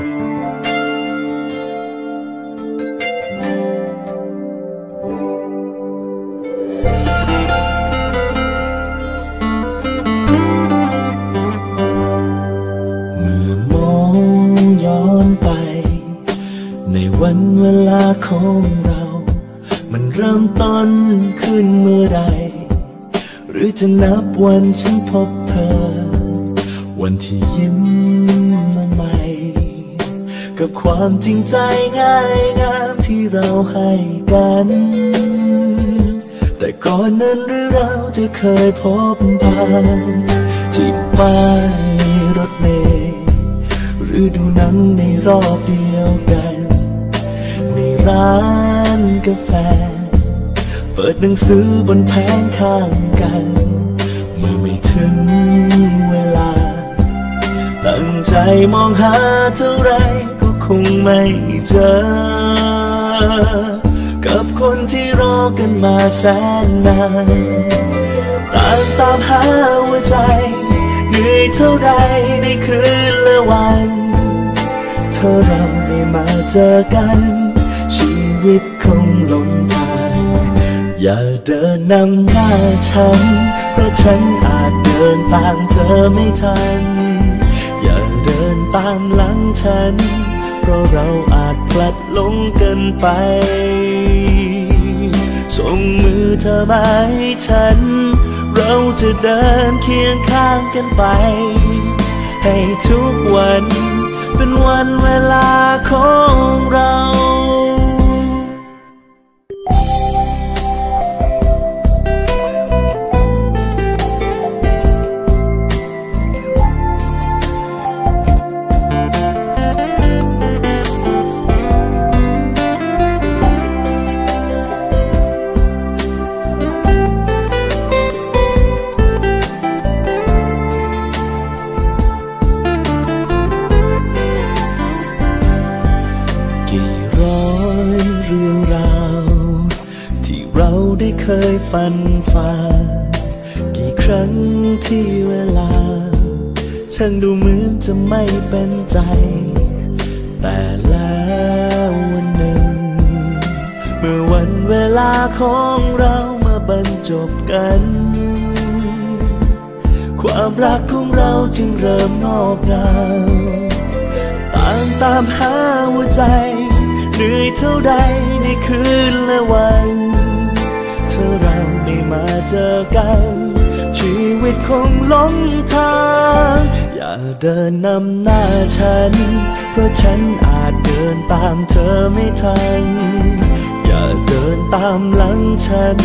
วันเวลาของเรา มันเริ่มต้นขึ้นเมื่อใด หรือจะนับวันฉันพบเธอ วันที่ยิ้ม กับความจริงใจง่ายงามที่เราให้กัน แต่ก่อนนั้นหรือเราจะเคยพบผ่านที่ป้ายรถเมล์หรือดูหนังในรอบเดียวกัน ในร้านกาแฟ เปิดหนังสือบนแผงข้างกัน เมื่อไม่ถึงเวลา ตั้งใจมองหาเท่าไรก็ งไม่เจอ กับคนที่รอกันมาแสนนานต่างตามหาหัวใจ เหนื่อยเท่าไรในคืนและวัน เธอเราได้มาเจอกัน ชีวิตคงลงทางอย่าเดินนำหน้าฉัน เพราะฉันอาจเดินตามเธอไม่ทัน อย่าเดินตามหลังฉัน ราะเราอาจพลัดหลงเกินไป ส่งมือเธอมาให้ฉัน เราจะเดินเคียงข้างกันไป ให้ทุกวันเป็นวันเวลาของเรา ยฝันฝ่า กี่ครั้งที่เวลา ช่างดูเหมือนจะไม่เป็นใจ แต่แล้ววันหนึ่ง เมื่อวันเวลาของเรามาบรรจบกัน ความรักของเราจึงเริ่มงอกงามต่างตามหาหัวใจ เหนื่อยเท่าใดใน กัน ชีวิตคงหลงทาง อย่าเดินนำหน้าฉัน เพราะฉันอาจเดินตามเธอไม่ทัน อย่าเดินตามหลังฉัน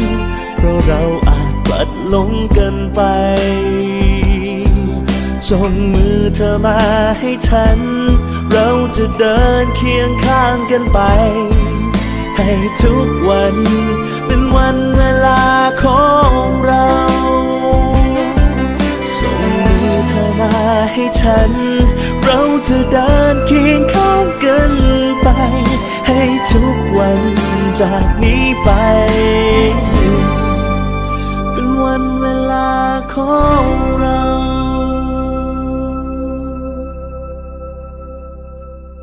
เพราะเราอาจพลัดหลงกันไปส่งมือเธอมาให้ฉัน เราจะเดินเคียงข้างกันไป ทุกวัน เป็นวันเวลาของเรา ส่งมือเธอมาให้ฉัน เราจะเดินเคียงข้างกันไป ให้ทุกวันจากนี้ไป เป็นวันเวลาของเรา